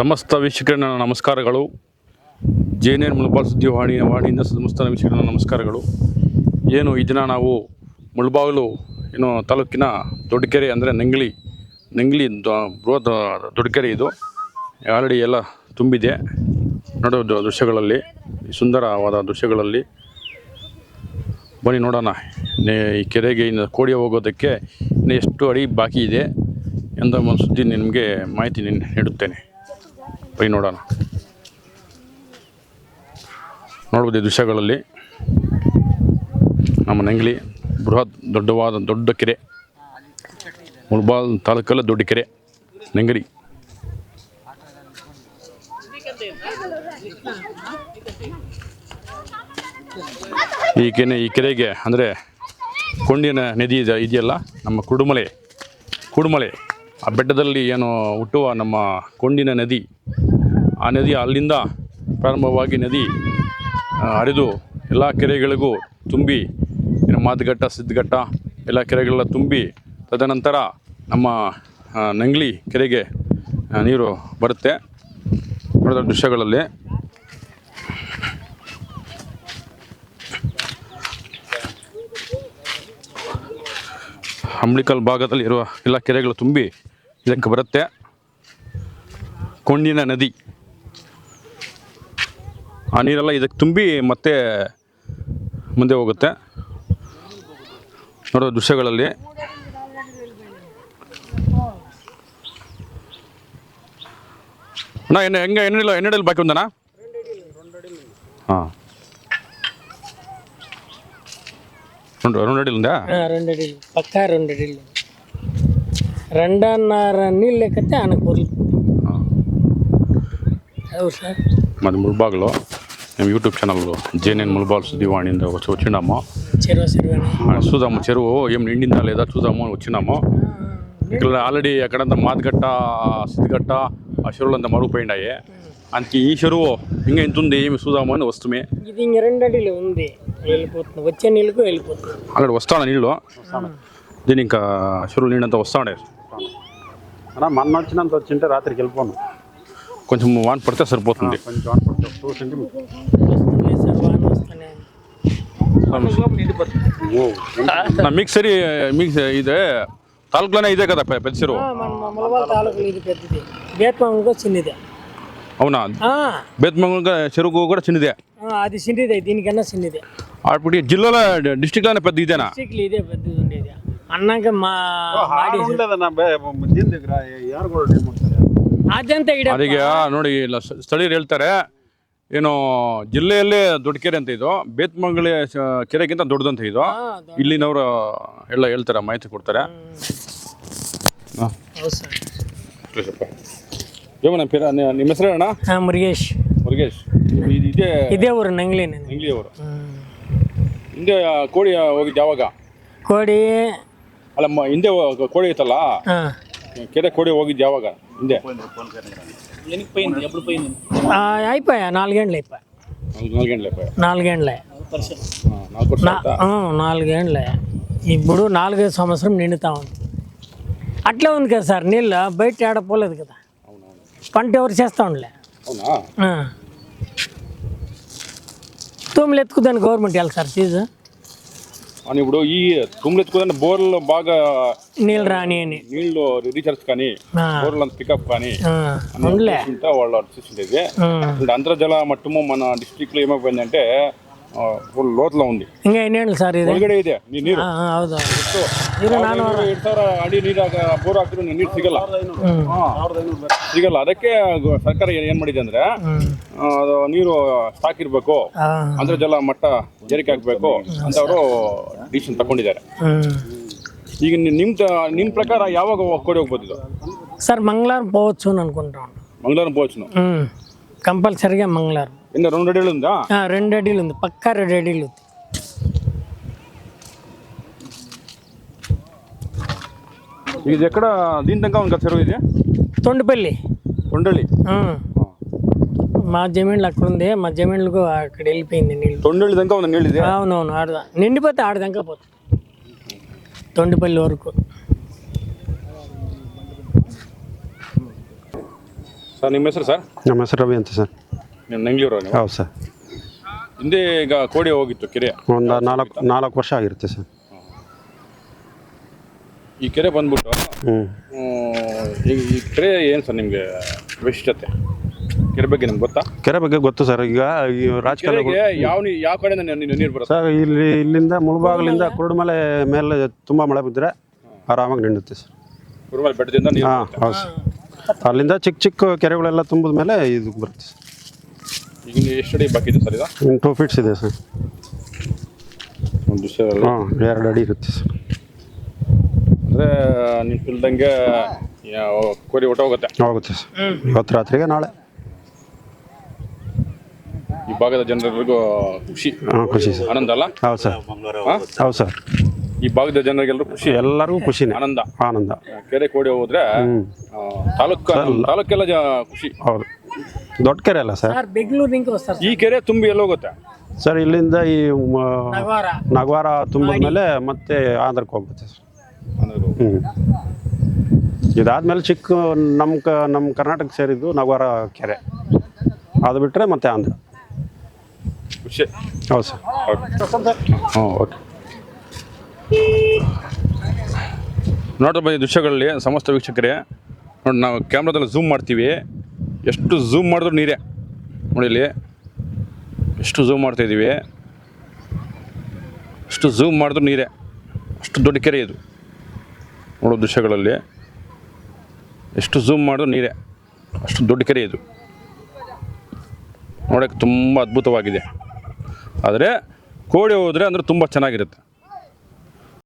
ಸಮಸ್ತ ವೀಕ್ಷಕರ ನಮಸ್ಕಾರಗಳು. ಜೆ ಎನ್ ಎನ್ ಸುದ್ದಿ ವಾಣಿ ವಾಣಿಯಿಂದ ಸಮಸ್ತ ವೀಕ್ಷಕರ ನಮಸ್ಕಾರಗಳು. ಏನು ಈ ದಿನ ನಾವು ಮುಳಬಾಗಿಲು, ಏನು ತಾಲೂಕಿನ ದೊಡ್ಡಕೆರೆ ಅಂದರೆ ನಂಗ್ಲಿ ನಂಗ್ಲಿ ಬೃಹತ್ ದೊಡ್ಡಕೆರೆ ಇದು. ಆಲ್ರೆಡಿ ಎಲ್ಲ ತುಂಬಿದೆ. ನೋಡೋ ದೃಶ್ಯಗಳಲ್ಲಿ ಸುಂದರವಾದ ದೃಶ್ಯಗಳಲ್ಲಿ. ಬನ್ನಿ ನೋಡೋಣ. ಈ ಕೆರೆಗೆ ಇನ್ನು ಕೋಡಿ ಹೋಗೋದಕ್ಕೆ ಇನ್ನು ಎಷ್ಟು ಅಡಿ ಬಾಕಿ ಇದೆ ಎಂದ ಒಂದು ಸುದ್ದಿ ನಿಮಗೆ ಮಾಹಿತಿ ನೀಡುತ್ತೇನೆ. ಬನ್ನಿ ನೋಡೋಣ. ನೋಡ್ಬೋದು ಈ ದೃಶ್ಯಗಳಲ್ಲಿ ನಮ್ಮ ನಂಗ್ಲಿ ಬೃಹತ್ ದೊಡ್ಡವಾದ ದೊಡ್ಡ ಕೆರೆ. ಮುಳ್ಬಾಲ್ ತಾಲೂಕಲ್ಲ ದೊಡ್ಡ ಕೆರೆ. ನಂಗರಿ. ಈ ಕೆನೆ, ಈ ಕೆರೆಗೆ ಅಂದರೆ ಕೊಂಡಿನ ನದಿ ಇದೆ, ಇದೆಯಲ್ಲ? ನಮ್ಮ ಕುಡುಮಲೆ. ಕುಡುಮಲೆ. ಆ ಬೆಟ್ಟದಲ್ಲಿ ಏನು ಹುಟ್ಟುವ ನಮ್ಮ ಕೊಂಡಿನ ನದಿ ಆ ನದಿ ಅಲ್ಲಿಂದ ಪ್ರಾರಂಭವಾಗಿ ನದಿ ಹರಿದು ಎಲ್ಲ ಕೆರೆಗಳಿಗೂ ತುಂಬಿ, ಏನು ಮಾದಘಟ್ಟ ಸಿದ್ಧಘಟ್ಟ ಎಲ್ಲ ಕೆರೆಗಳೆಲ್ಲ ತುಂಬಿ, ತದನಂತರ ನಮ್ಮ ನಂಗ್ಲಿ ಕೆರೆಗೆ ನೀರು ಬರುತ್ತೆ ನೋಡಿದ ದೃಶ್ಯಗಳಲ್ಲಿ. ಅಂಬ್ಲಿಕಲ್ ಭಾಗದಲ್ಲಿ ಇರುವ ಎಲ್ಲ ಕೆರೆಗಳು ತುಂಬಿ ಇದಕ್ಕೆ ಬರುತ್ತೆ. ಕೊಂಡಿನ ನದಿ. ಆ ನೀರೆಲ್ಲ ಇದಕ್ಕೆ ತುಂಬಿ ಮತ್ತೆ ಮುಂದೆ ಹೋಗುತ್ತೆ ನೋಡೋ ದೃಶ್ಯಗಳಲ್ಲಿ ಅಣ್ಣ ಎಣ್ಣೆ ಹೆಂಗೆ ಎಣ್ಣೆ ಎಣ್ಣೆಡಲ್ಲಿ ಬಾಕಿ ఉందనా ಹಾಂ రెండు రెండు అడిలు ఉందా ఆ, రెండు అడిలు పక్కా రెండు అడిలు రెండున్నర నీళ్ళు ఎక్కితే ఆయనకు పొరులు అవును సార్ మాది ముల్బాగ్లో మేము యూట్యూబ్ ఛానల్లో జేఎన్ఎన్ ముల్బాగ్ సుదివాణింద వచ్చి వచ్చినాము చూద్దాము చెరువు ఏం నిండిందా లేదా చూద్దాము అని వచ్చినాము ఇక్కడ ఆల్రెడీ ఎక్కడంతా మాదిగట్ట సిద్దిగట్ట ఆ చెరువులంతా మరుగుపోయినాయి అందుకే ఈ చెరువు ఇంకా ఎంత ఉంది ఏమి చూద్దాము అని వస్తుమే. ఇది ఇంక రెండు అడిలు ఉంది వెళ్ళిపోతుంది. వచ్చే నీళ్ళకు వెళ్ళిపోతుంది. అక్కడ వస్తాను నీళ్ళు? దీని ఇంకా చెరువు నీళ్ళంతా వస్తాడే. అన్నా మొన్న వచ్చినంత వచ్చింటే రాత్రికి వెళ్ళిపోను. కొంచెం వాన పడితే సరిపోతుంది. మీకు సరి మీకు ఇదే తాలూకులోనే ఇదే కదా పెద్ద చెరువు? అవునా? బేత్మంగళం చెరువు కూడా చిన్నదే? అది చిన్నదే దీనికన్నా చిన్నదే. అప్పుడు జిల్లాలో డిస్టిక్లోనే పెద్ద ఇదేనా? ఇదే పెద్దది ఉండేది. అన్నాక మా దగ్గర ಕೂಡ ಅದೀಗ ನೋಡಿ ಇಲ್ಲ ಸ- ಸ್ಥಳೀಯರು ಹೇಳ್ತಾರೆ ಏನು ಜಿಲ್ಲೆಯಲ್ಲೇ ದೊಡ್ಡ ಕೆರೆ ಅಂತ ಇದು ಬೇತ್ಮಂಗಳಿ ಸ- ಕೆರೆಗಿಂತ ದೊಡ್ಡದಂತ ಇದು. ಇಲ್ಲಿನವರು ಎಲ್ಲ ಹೇಳ್ತಾರೆ ಮಾಹಿತಿ ಕೊಡ್ತಾರೆ. ಹಾಂ. ಹೌದು ಸರ್. ಏಮಣ್ಣ ಪೇರ ನಿ- ನಿಮ್ಮ ಹೆಸರು ಅಣ್ಣ ಹಾ ಮುರುಗೇಶ್. ಮುರುಗೇಶ್. ಇದು ಇದೇ ಇದೇ ಊರು ನಂಗ್ಲಿ ಅವರು ಹಿಂದೆ ಕೋಳಿ ಹೋಗಿದ್ದು ಯಾವಾಗ ಕೋಡಿ ಅಲ್ಲ ಮ- ಹಿಂದೆ ಹೋ- ಕೋಳಿ ಇತ್ತಲ್ಲ ಹಾಂ. ಕೆರೆ ಕೋಳಿ ಹೋಗಿದ್ದು ಯಾವಾಗ అయిపోయా. నాలుగేండ్లు అయిపోయా. నాలుగేండ్లు అయిపోయా. నాలుగేండ్లే. నాలుగేండ్లే. ఇప్పుడు నాలుగైదు సంవత్సరం నిండుతా ఉంది. అట్లే ఉంది కదా సార్ నీళ్ళు. బయట ఏడపోలేదు కదా. పంట ఎవరు చేస్తా ఉండలే? తూములు ఎత్తుకుదాన్ని గవర్నమెంట్ వెళ్ళి సార్ ఫీజు? అవును ఇప్పుడు ఈ తుమ్ములు ఎత్తుకుంటే బోర్లు బాగా నీళ్ళు రాని అని నీళ్ళు రీఛార్జ్ కానీ ఆ, బోర్లు అంత పికప్ కానీ ఆ, ఉండలే ఉంటే వాళ్ళు చూసిండేది ఆ. ఇప్పుడు అంతర్జల మట్టము మన డిస్ట్రిక్ట్ లో ఏమైపోయిందంటే ఆ, ఫుల్ లోతులో ఉంది ఇంకా ఎన్నేళ్ళు సార్ ఇది ಒಳಗಡೆ ಇದೆ ನೀ- ನೀರು ఆ, ఆ, ಹೌದು ಇದು ನಾನು ಸಾವಿರ, ಎರಡ್ ಸಾವಿರ ಅಡಿ ನೀರು ಬೋರ್ ಹಾಕಿದ್ರು ನೀರು ಸಿಗಲ್ಲ ಹ್ಮ್. ಹಾ, ಸಿಗಲ್ಲ ಅದಕ್ಕೆ ಗೊ- ಸರ್ಕಾರ ಏನ್ ಏನ್ ಮಾಡಿದೆ ಅಂದ್ರೆ ಹ್ಮ್. ಆ, ಅದು ನೀರು ಸ್ಟಾಕ್ ಇರಬೇಕು ಆ, ಅಂತರ್ಜಲ ಮಟ್ಟ ಏರಿಕೆ ಆಗ್ಬೇಕು ಅಂತ ಅವರು ಡಿಸಿಷನ್ ತಗೊಂಡಿದ್ದಾರೆ ಹ್ಮ್. ಈಗ ನಿ- ನಿಮ್ ತ- ನಿಮ್ ಪ್ರಕಾರ ಯಾವಾಗ ಕೊಡಿ ಹೋಗ್ಬೋದು ಇದು సార్ మంగళవారం పోవచ్చు అని అనుకుంటాను మంగళవారం పోవచ్చును ఉమ్. కంపల్సరిగా మంగళవారం ఇన్న రెండు అడిలు ఉందా ఆ, రెండు అడీలు ఉంది పక్కా రెండు అడీలు ఉంది ఇది ఎక్కడ దీని తనక ఉంది కదా చెరువు ఇది తొండిపల్లి తొండలి ఆ. మా జమీన్లు అక్కడ ఉంది మా జమీన్లకు అక్కడ వెళ్ళిపోయింది నీళ్ళు తొండలి తనక ఉంది నీళ్ళు ఇది అవునవును ఆడదా నిండిపోతే ఆడదాకా పోతుంది తొండిపల్లి వరకు ಸರ್ ನಿಮ್ಮ ಹೆಸರು ಸರ್ ನಮ್ಮ ಹೆಸರು ರವಿ ಅಂತ ಸರ್ ನೀವು ನಂಗ್ಳೂರು ನೀವು ಹೌದು ಸರ್ ಹಿಂದೆ ಈಗ ಕೋಡಿ ಹೋಗಿತ್ತು ಕೆರೆ ಒಂದು ನಾಲ್ಕು ನಾಲ್ಕು ವರ್ಷ ಆಗಿರುತ್ತೆ ಸರ್ ಈ ಕೆರೆ ಬಂದ್ಬಿಟ್ಟು ಹ್ಞೂ ಹ್ಮ್, ಈ ಈ ಕೆರೆ ಏನು ಸರ್ ನಿಮಗೆ ವಿಶಿಷ್ಟತೆ ಕೆರೆ ಬಗ್ಗೆ ನಿಮ್ಗೆ ಗೊತ್ತಾ? ಕೆರೆ ಬಗ್ಗೆ ಗೊತ್ತು ಸರ್. ಈಗ ಈ ರಾಜಕಾರಣ ಕೆರೆಗೆ ಯಾವ ನೀ ಯಾವ ಕಡೆ ನೀರು ಬರುತ್ತೆ? ಸರ್ ಇಲ್ಲಿ ಇಲ್ಲಿಂದ ಮುಳುಬಾಗಿಲಿಂದ ಕುರುಡುಮಲೆ ಮೇಲೆ ತುಂಬ ಮಳೆ ಬಿದ್ದರೆ ಆರಾಮಾಗಿ ನಿಂಡುತ್ತೆ ಸರ್. ಕುರುಮಲೆ ಬೆಟ್ಟದಿಂದ ನೀರು ಹಾಂ ಹೌದು ಸರ್. ಅಲ್ಲಿಂದ ಚಿಕ್ಕ ಚಿಕ್ಕ ಕೆರೆಗಳೆಲ್ಲ ತುಂಬಿದ ಮೇಲೆ ಇದು ಬರುತ್ತೆ ಸರ್. ಈಗ ಎಷ್ಟು ಅಡಿ ಬಾಕಿ ಇದೆ ಸರ್ ಇದು ಇನ್ನು ಟೂ ಫೀಟ್ಸ್ ಇದೆ ಸರ್. ಒಂದು ಹಾಂ ಎರಡು ಅಡಿ ಇರುತ್ತೆ ಸರ್. ಅಂದರೆ ನೀವು ಇಲ್ದಂಗೆ ಕೋರಿ ಊಟ ಹೋಗುತ್ತೆ ಸರ್. ಇವತ್ತು ರಾತ್ರಿಗೆ ನಾಳೆ. ಭಾಗದ ಜನರೆಲ್ಲರಿಗೂ ಖುಷಿ ಹಾಂ ಖುಷಿ ಸರ್. ಆನಂದ ಅಲ್ಲ? ಹೌದು ಸರ್. ಹಾ? ಹೌದು ಸರ್. ಈ ಭಾಗದ ಜನರಿಗೆಲ್ಲರೂ ಖುಷಿ? ಎಲ್ಲರಿಗೂ ಖುಷಿನೇ. ಆನಂದ. ಆನಂದ. ಕೆರೆ ಕೋಡಿ ಹೋದ್ರೆ ತಾಲೂಕು ತಾಲೂಕೆಲ್ಲ ಜ- ಖುಷಿ. ಹೌದು. ದೊಡ್ಡ ಕೆರೆ ಅಲ್ಲ ಸರ್? ಸರ್ ಬೆಂಗಳೂರಿಗೆ ಸರ್. ಈ ಕೆರೆ ತುಂಬಿ ಎಲ್ಲೋಗುತ್ತೆ ಸರ್ ಇಲ್ಲಿಂದ ಈ ಮ- ನಗವಾರ ತುಂಬಿದ್ಮೇಲೆ ತುಂಬಿದ ಮೇಲೆ ಮತ್ತೆ ಆಂಧ್ರಕ್ಕೆ ಹೋಗುತ್ತೆ ಸರ್. ಹ್ಞೂ ಇದಾದ್ಮೇಲೆ ಚಿಕ್ಕ ನಮ್ಮ ಕ ನಮ್ಮ ಕರ್ನಾಟಕ ಸೇರಿದ್ದು ನಗವಾರ ಕೆರೆ. ಅದು ಬಿಟ್ಟರೆ ಮತ್ತೆ ಆಂಧ್ರ. ಖುಷಿ ಹೌದು ಸರ್ ಹಾಂ ಓಕೆ ನೋಡ್ತಾ ಬಂದ ದೃಶ್ಯಗಳಲ್ಲಿ ಸಮಸ್ತ ವೀಕ್ಷಕರೇ. ನೋಡಿ ನಾವು ಕ್ಯಾಮ್ರಾದಲ್ಲಿ ಝೂಮ್ ಮಾಡ್ತೀವಿ. ಎಷ್ಟು ಝೂಮ್ ಮಾಡಿದ್ರು ನೀರೇ. ನೋಡಿ ಇಲ್ಲಿ. ಎಷ್ಟು ಝೂಮ್ ಮಾಡ್ತಾಯಿದ್ದೀವಿ ಎಷ್ಟು ಝೂಮ್ ಮಾಡಿದ್ರು ನೀರೇ. ಅಷ್ಟು ದೊಡ್ಡ ಕೆರೆ ಇದು. ನೋಡೋ ದೃಶ್ಯಗಳಲ್ಲಿ. ಎಷ್ಟು ಝೂಮ್ ಮಾಡಿದ್ರು ನೀರೇ. ಅಷ್ಟು ದೊಡ್ಡ ಕೆರೆ ಇದು. ನೋಡೋಕ್ಕೆ ತುಂಬ ಅದ್ಭುತವಾಗಿದೆ. ಆದರೆ ಕೋಡಿ ಹೋದರೆ ಅಂದರೆ ತುಂಬ ಚೆನ್ನಾಗಿರುತ್ತೆ.